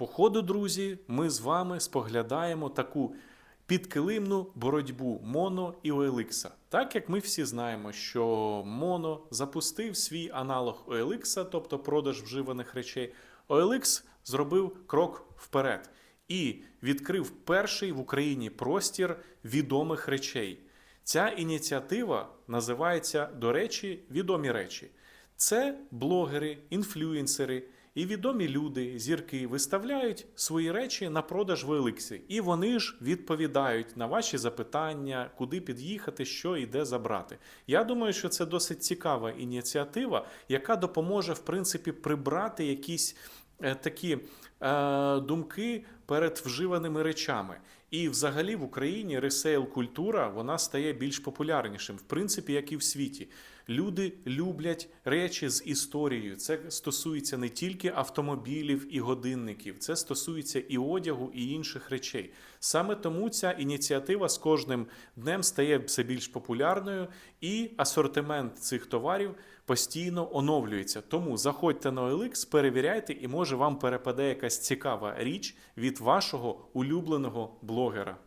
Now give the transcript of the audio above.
Походу, друзі, ми з вами споглядаємо таку підкилимну боротьбу Моно і OLX. Так як ми всі знаємо, що Моно запустив свій аналог OLX, тобто продаж вживаних речей, OLX зробив крок вперед і відкрив перший в Україні простір відомих речей. Ця ініціатива називається, до речі, відомі речі. Це блогери, інфлюенсери і відомі люди, зірки виставляють свої речі на продаж в Еликсі. І вони ж відповідають на ваші запитання, куди під'їхати, що і де забрати. Я думаю, що це досить цікава ініціатива, яка допоможе, в принципі, прибрати якісь е, такі е, думки перед вживаними речами. І взагалі в Україні ресейл культура вона стає більш популярнішим, в принципі, як і в світі. Люди люблять речі з історією. Це стосується не тільки автомобілів і годинників, це стосується і одягу, і інших речей. Саме тому ця ініціатива з кожним днем стає все більш популярною, і асортимент цих товарів постійно оновлюється. Тому заходьте на OLX, перевіряйте, і може вам перепаде якась цікава річ від вашого улюбленого блогера.